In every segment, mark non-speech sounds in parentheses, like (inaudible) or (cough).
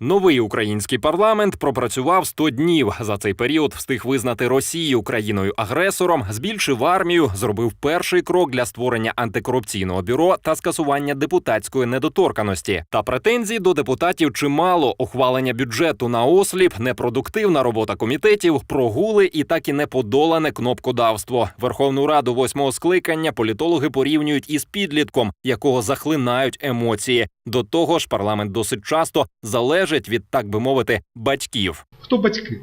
Новий український парламент пропрацював 100 днів. За цей період встиг визнати Росію країною-агресором, збільшив армію, зробив перший крок для створення антикорупційного бюро та скасування депутатської недоторканості. Та претензій до депутатів чимало: ухвалення бюджету на осліп, непродуктивна робота комітетів, прогули і так і неподолане кнопкодавство. Верховну Раду восьмого скликання політологи порівнюють із підлітком, якого захлинають емоції. До того ж, парламент досить часто залежить від, так би мовити, батьків. Хто батьки?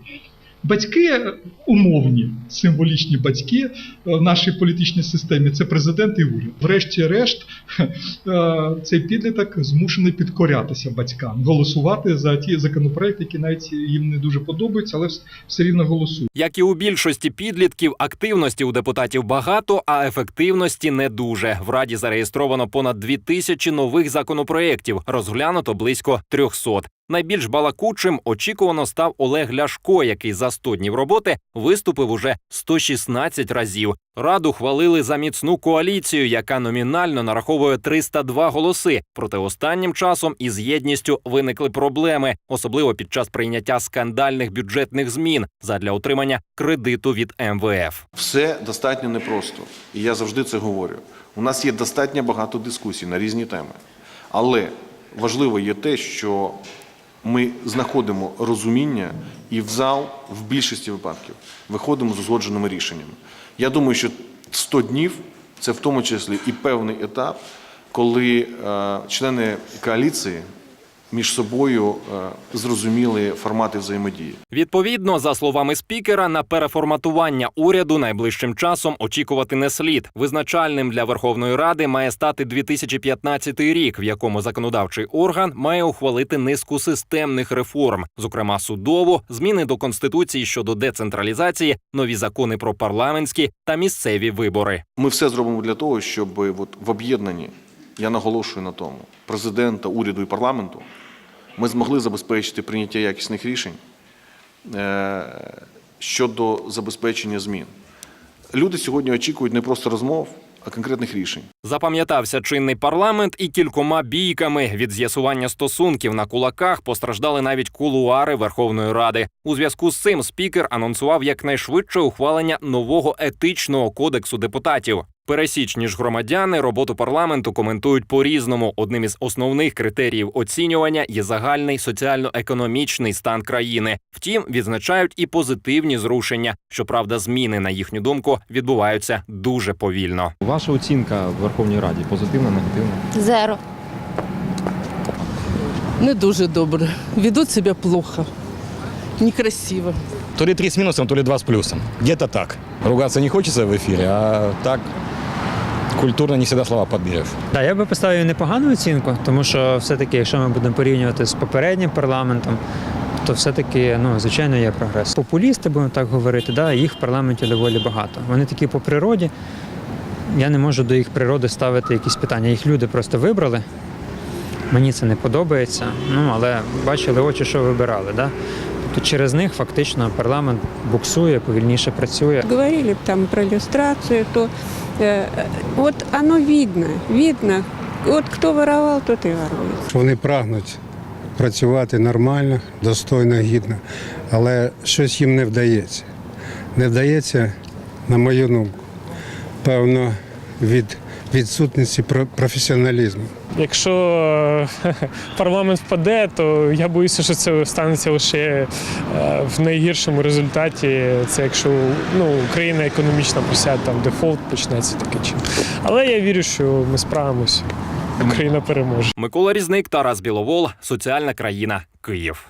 Батьки умовні, символічні батьки е, в нашій політичній системі це президент і уряд. Врешті-решт, е, цей підліток змушений підкорятися батькам, голосувати за ті законопроекти, які навіть їм не дуже подобаються, але все рівно голосують. Як і у більшості підлітків, активності у депутатів багато, а ефективності не дуже. В раді зареєстровано понад дві тисячі нових законопроєктів, розглянуто близько 300. Найбільш балакучим очікувано став Олег Ляшко, який за 100 днів роботи виступив уже 116 разів. Раду хвалили за міцну коаліцію, яка номінально нараховує 302 голоси. Проте останнім часом із єдністю виникли проблеми, особливо під час прийняття скандальних бюджетних змін задля отримання кредиту від МВФ. Все достатньо непросто, і я завжди це говорю. У нас є достатньо багато дискусій на різні теми. Але важливо є те, що ми знаходимо розуміння і в зал в більшості випадків виходимо з узгодженими рішеннями. Я думаю, що 100 днів це в тому числі і певний етап, коли е, члени коаліції між собою е, зрозуміли формати взаємодії. Відповідно, за словами спікера, на переформатування уряду найближчим часом очікувати не слід. Визначальним для Верховної Ради має стати 2015 рік, в якому законодавчий орган має ухвалити низку системних реформ, зокрема судову, зміни до конституції щодо децентралізації, нові закони про парламентські та місцеві вибори. Ми все зробимо для того, щоб от в об'єднанні, я наголошую на тому, президента, уряду і парламенту, ми змогли забезпечити прийняття якісних рішень е, щодо забезпечення змін. Люди сьогодні очікують не просто розмов, а конкретних рішень. Запам'ятався чинний парламент і кількома бійками від з'ясування стосунків на кулаках постраждали навіть кулуари Верховної Ради. У зв'язку з цим спікер анонсував якнайшвидше ухвалення нового етичного кодексу депутатів. Пересічні ж громадяни роботу парламенту коментують по-різному. Одним із основних критеріїв оцінювання є загальний соціально-економічний стан країни. Втім, відзначають і позитивні зрушення. Щоправда, зміни на їхню думку відбуваються дуже повільно. Ваша оцінка в Верховній Раді позитивна, негативна? Зеро. Не дуже добре. Ведут себя плохо. Некрасиво. То ли три с минусом, то ли два с плюсом. Где-то так. Ругаться не хочется в эфире, а так культурно не всегда слова подберешь. Так, я би поставив непогану оцінку, тому що все-таки, якщо ми будемо порівнювати з попереднім парламентом, то все-таки, ну, звичайно, є прогрес. Популісти, будемо так говорити, да, їх в парламенті доволі багато. Вони такі по природі. Я не можу до їх природи ставити якісь питання. Їх люди просто вибрали. Мені це не подобається. Ну, але бачили очі, що вибирали. Да? Тобто через них фактично парламент буксує, повільніше працює. Говорили б там про иллюстрацию, то э, воно видно, видно. От хто воровав, тот і ворує. Вони прагнуть працювати нормально, достойно, гідно, але щось їм не вдається. Не вдається, на мою думку, певно, від відсутності професіоналізму. Якщо е, (laughs) парламент впаде, то я боюся, що це станеться лише е, в найгіршому результаті. Це якщо ну, Україна економічно просяде, там дефолт почнеться таке чим. Але я вірю, що ми справимося. Україна переможе. Микола Різник, Тарас Біловол, соціальна країна, Київ.